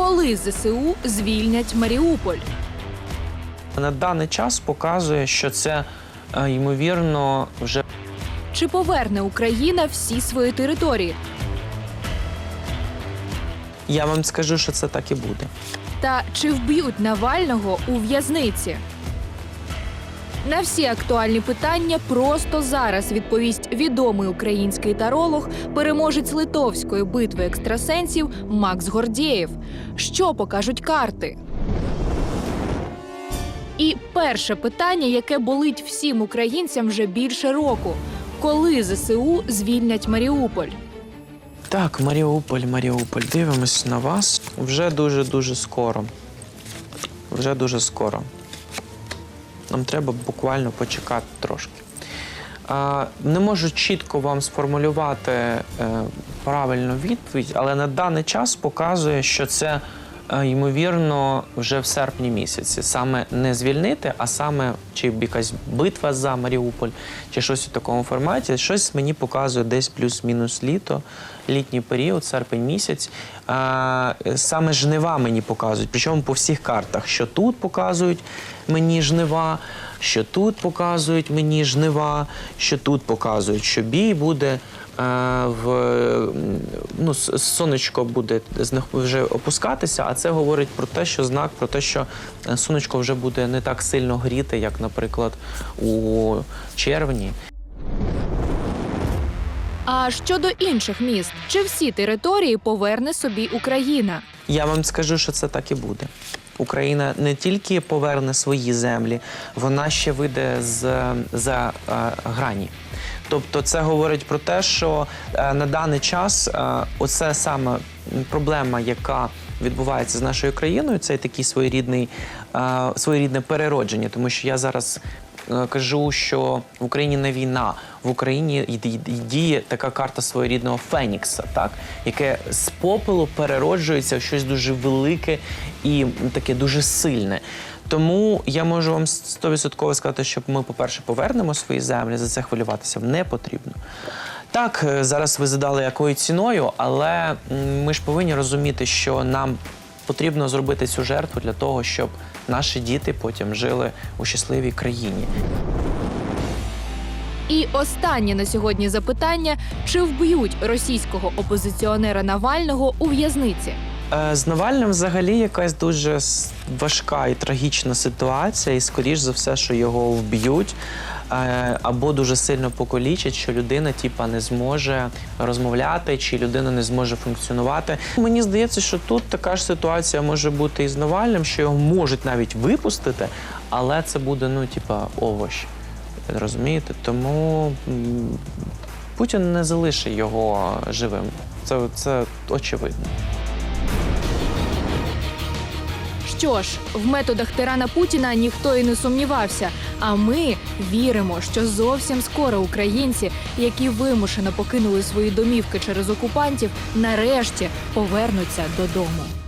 Коли ЗСУ звільнять Маріуполь? На даний час показує, що це е, ймовірно вже Чи поверне Україна всі свої території? я вам скажу, що це так і буде. Та чи вб'ють Навального у в'язниці? На всі актуальні питання просто зараз відповість відомий український таролог, переможець литовської битви екстрасенсів Макс Гордєєв. Що покажуть карти? І перше питання, яке болить всім українцям вже більше року: коли ЗСУ звільнять Маріуполь? Так, Маріуполь, Маріуполь, дивимось на вас вже дуже дуже скоро. Вже дуже скоро. Нам треба буквально почекати трошки. Не можу чітко вам сформулювати е, правильну відповідь, але на даний час показує, що це ймовірно вже в серпні місяці. Саме не звільнити, а саме чи якась битва за Маріуполь, чи щось у такому форматі. Щось мені показує десь плюс-мінус літо, літній період, серпень місяць. Саме жнива мені показують. Причому по всіх картах, що тут показують мені жнива, що тут показують мені жнива, що тут показують, що бій буде. е, В ну, сонечко буде з них вже опускатися, а це говорить про те, що знак про те, що е, сонечко вже буде не так сильно гріти, як, наприклад, у червні. А щодо інших міст, чи всі території поверне собі Україна? Я вам скажу, що це так і буде. Україна не тільки поверне свої землі, вона ще вийде з за е, грані. Тобто, це говорить про те, що е, на даний час е, оце саме проблема, яка відбувається з нашою країною, це такий своєрідний своєрідне переродження, тому що я зараз кажу, що в Україні не війна, в Україні діє така карта своєрідного Фенікса, так яке з попелу перероджується в щось дуже велике і таке дуже сильне. Тому я можу вам 100% сказати, що ми, по-перше, повернемо свої землі, за це хвилюватися не потрібно. Так, е, зараз ви задали якою ціною, але ми ж повинні розуміти, що нам потрібно зробити цю жертву для того, щоб наші діти потім жили у щасливій країні. І останнє на сьогодні запитання: чи вб'ють російського опозиціонера Навального у в'язниці? Е, З Навальним взагалі якась дуже важка і трагічна ситуація, і скоріш за все, що його вб'ють. Е, Або дуже сильно покалічать, що людина типа не зможе розмовляти, чи людина не зможе функціонувати. Мені здається, що тут така ж ситуація може бути і з Навальним, що його можуть навіть випустити, але це буде ну, типа, овощ. Розумієте? Тому Путін не залишить його живим. Це, це очевидно. Що ж, в методах тирана Путіна ніхто і не сумнівався. А ми віримо, що зовсім скоро українці, які вимушено покинули свої домівки через окупантів, нарешті повернуться додому.